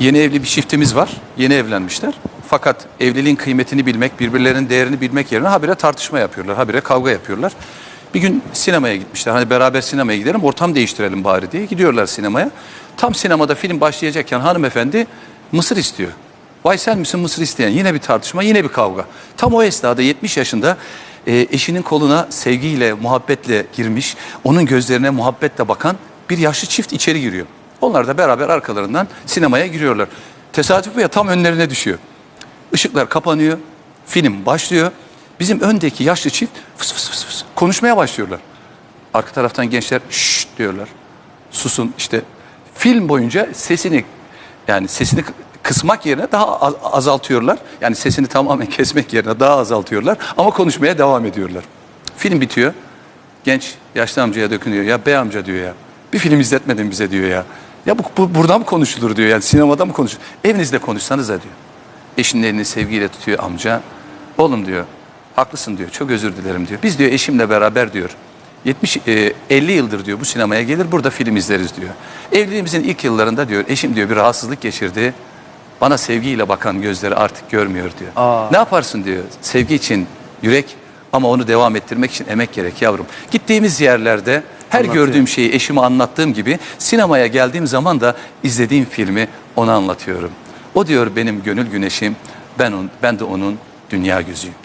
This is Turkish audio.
Yeni evli bir çiftimiz var. Yeni evlenmişler. Fakat evliliğin kıymetini bilmek, birbirlerinin değerini bilmek yerine habire tartışma yapıyorlar. Habire kavga yapıyorlar. Bir gün sinemaya gitmişler. Hani beraber sinemaya gidelim, ortam değiştirelim bari diye gidiyorlar sinemaya. Tam sinemada film başlayacakken hanımefendi mısır istiyor. Vay sen misin mısır isteyen? Yine bir tartışma, yine bir kavga. Tam o esnada 70 yaşında e, eşinin koluna sevgiyle, muhabbetle girmiş, onun gözlerine muhabbetle bakan bir yaşlı çift içeri giriyor. Onlar da beraber arkalarından sinemaya giriyorlar. Tesadüf ya tam önlerine düşüyor. Işıklar kapanıyor, film başlıyor. Bizim öndeki yaşlı çift fıs fıs fıs fıs konuşmaya başlıyorlar. Arka taraftan gençler şşt diyorlar. Susun işte film boyunca sesini yani sesini kı- kısmak yerine daha az- azaltıyorlar. Yani sesini tamamen kesmek yerine daha azaltıyorlar ama konuşmaya devam ediyorlar. Film bitiyor. Genç yaşlı amcaya dökünüyor. Ya bey amca diyor ya. Bir film izletmedin bize diyor ya. Ya bu, bu burada mı konuşulur diyor. Yani sinemada mı konuşulur? Evinizde konuşsanız da diyor. Eşinin elini sevgiyle tutuyor amca. Oğlum diyor. Haklısın diyor. Çok özür dilerim diyor. Biz diyor eşimle beraber diyor. 70 e, 50 yıldır diyor bu sinemaya gelir burada film izleriz diyor. Evliliğimizin ilk yıllarında diyor eşim diyor bir rahatsızlık geçirdi. Bana sevgiyle bakan gözleri artık görmüyor diyor. Aa. Ne yaparsın diyor. Sevgi için yürek ama onu devam ettirmek için emek gerek yavrum. Gittiğimiz yerlerde her Anlatıyor. gördüğüm şeyi eşime anlattığım gibi sinemaya geldiğim zaman da izlediğim filmi ona anlatıyorum. O diyor benim gönül güneşim, ben on, ben de onun dünya gözüyüm.